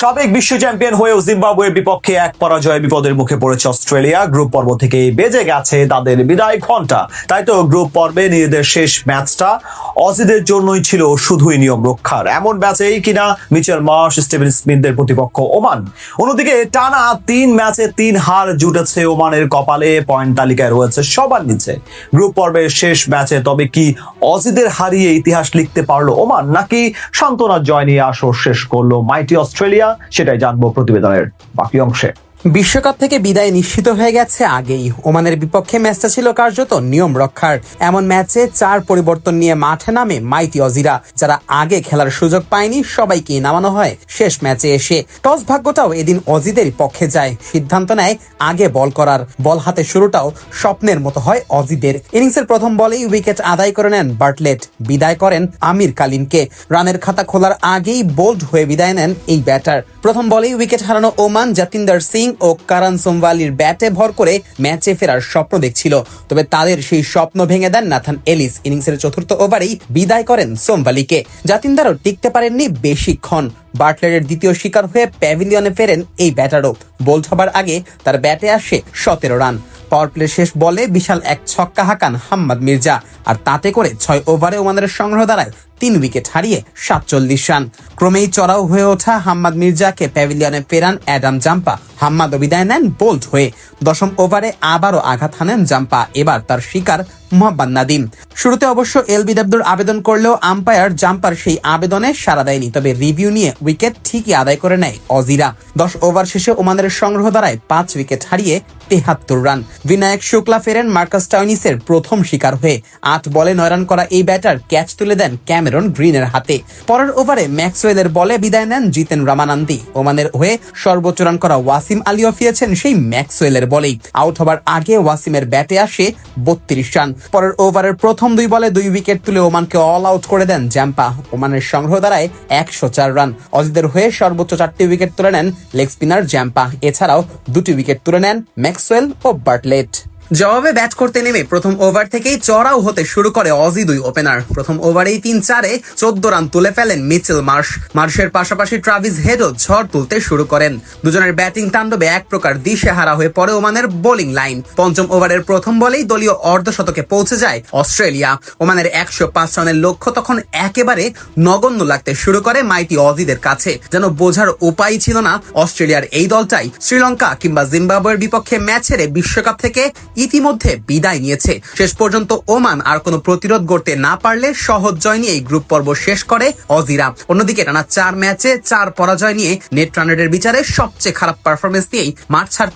সাবেক বিশ্ব চ্যাম্পিয়ন হয়েও জিম্বাবুয়ের বিপক্ষে এক পরাজয় বিপদের মুখে পড়েছে অস্ট্রেলিয়া। গ্রুপ পর্ব থেকে বেজে গেছে তাদের বিদায় ঘণ্টা তাই তো গ্রুপ পর্বে নিজেদের শেষ ম্যাচটা অজিদের জন্যই ছিল শুধুই নিয়ম রক্ষার। এমন ম্যাচেই কিনা মিচেল মার্শ, স্টিভেন স্মিথদের প্রতিপক্ষ ওমান। অন্যদিকে টানা তিন ম্যাচে তিন হার জুটেছে ওমানের কপালে। পয়েন্ট তালিকায় রয়েছে সবার নিচে। গ্রুপ পর্বের শেষ ম্যাচে তবে কি অজিদের হারিয়ে ইতিহাস লিখতে পারল ওমান? নাকি সান্ত্বনার জয় নিয়ে আসর শেষ করল মাইটি অস্ট্রেলিয়া? সেটাই জানব প্রতিবেদনের বাকি অংশে। বিশ্বকাপ থেকে বিদায় নিশ্চিত হয়ে গেছে আগেই। ওমানের বিপক্ষে ম্যাচটা ছিল কার্যত নিয়ম রক্ষার। এমন ম্যাচে চার পরিবর্তন নিয়ে মাঠে নামে মাইতি অজিরা, যারা আগে খেলার সুযোগ পায়নি সবাইকে নামানো হয় শেষ ম্যাচে এসে। টস ভাগ্যটাও এদিন অজিদের পক্ষে যায়। সিদ্ধান্ত নেয় আগে বল করার। বল হাতে শুরুটাও স্বপ্নের মতো হয় অজিদের। ইনিংসের প্রথম বলেই উইকেট আদায় করে নেন বার্টলেট। বিদায় করেন আমির কালিনকে। রানের খাতা খোলার আগেই বোল্ড হয়ে বিদায় নেন এই ব্যাটার। প্রথম বলেই উইকেট হারানো ওমান জাতিন্দর সিং ও কারান সোমওয়ালির ব্যাটে ভর করে ম্যাচে ফেরার স্বপ্ন দেখছিল। তবে তাদের সেই স্বপ্ন ভেঙে দেন নাথান এলিস। ইনিংসের চতুর্থ ওভারেই বিদায় করেন সোমওয়ালিকে। জাতিন্দারও টিকতে পারেননি বেশিক্ষণ বাটলারের দ্বিতীয় শিকার হয়ে প্যাভিলিয়নে ফেরেন এই ব্যাটারও। বোল্ড হবার আগে তার ব্যাটে আসে সতেরো রান। পাওয়ার প্লে শেষ বলে বিশাল এক ছক্কা হাঁকান হাম্মাদ মির্জা। আর তাতে করে ছয় ওভারে ওমানের সংগ্রহ দাঁড়ায় তিন উইকেট হারিয়ে সাতচল্লিশ রান। ক্রমেই চড়াও হয়ে ওঠা হাম্মাদ মির্জাকে প্যাভিলিয়নে ফেরান অ্যাডাম জাম্পা। হাম্মাদও বিদায় নেন বোল্ড হয়ে। দশম ওভারে আবারও আঘাত হানেন জাম্পা। এবার তার শিকার মোহাম্মদ নাদিম। শুরুতে অবশ্য এল বিদাব্দুর আবেদন করলেও আম্পায়ার জাম্পার সেই আবেদনে সাড়া দেয়নি, তবে রিভিউ নিয়ে উইকেট ঠিকই আদায় করে নেয় অজিরা। দশ ওভার শেষে ওমানের সংগ্রহ দাঁড়ায় পাঁচ উইকেট হারিয়ে তেহাত্তর রান। বিনায়ক শুক্লা ফেরেন মার্কাস টাউনিসের প্রথম শিকার হয়ে। আট বলে নয় রান করা এই ব্যাটার ক্যাচ তুলে দেন ক্যামেরন গ্রিনের হাতে। পরের ওভারে ম্যাক্সওয়েলের বলে বিদায় নেন জিতেন রামানান্দি। ওমানের হয়ে সর্বোচ্চ রান করা ওয়াসিম আলীও ফিরেছেন সেই ম্যাক্সওয়েলের বলেই। আউট হবার আগে ওয়াসিমের ব্যাটে আসে বত্রিশ রান। পরের ওভারের প্রথম দুই বলে দুই উইকেট তুলে ওমানকে অল আউট করে দেন জ্যাম্পা। ওমানের সংগ্রহ দাঁড়ায় একশো চার রান। অজিদের হয়ে সর্বোচ্চ চারটি উইকেট তুলে নেন লেগ স্পিনার জ্যাম্পা। এছাড়াও দুটি উইকেট তুলে নেন ম্যাক্সওয়েল ও বার্টলেট। জবাবে ব্যাট করতে নেমে প্রথম ওভার থেকেই চড়াও হতে শুরু করে অজি দুই ওপেনার। প্রথম ওভারেই তিন চারে চোদ্দ রান তুলে ফেলেন মিচেল মার্শ। মার্শের পাশাপাশি ট্রাভিস হেডও ঝড় তুলতে শুরু করেন। দুজনের ব্যাটিং তাণ্ডবে এক প্রকার দিশেহারা হয়ে পড়ে ওমানের বোলিং লাইন। পঞ্চম ওভারের প্রথম বলেই দলীয় অর্ধশতকে পৌঁছে যায় অস্ট্রেলিয়া। ওমানের একশো পাঁচ রানের লক্ষ্য তখন একেবারে নগণ্য লাগতে শুরু করে মাইটি অজিদের কাছে। যেন বোঝার উপায় ছিল না অস্ট্রেলিয়ার এই দলটাই। শ্রীলঙ্কা কিংবা জিম্বাবুয়ের বিপক্ষে ম্যাচ হেরে বিশ্বকাপ থেকে ইতিমধ্যে বিদায় নিয়েছে। শেষ পর্যন্ত ওমান আর কোনো প্রতিরোধ গড়তে না পারলে সহজ জয় নিয়ে এই গ্রুপ পর্ব শেষ করে অজিরা। অন্যদিকে টানা চার ম্যাচে চার পরাজয় নিয়ে নেট রানের বিচারে সবচেয়ে খারাপ পারফরমেন্স দিয়েই মাঠ ছাড়তে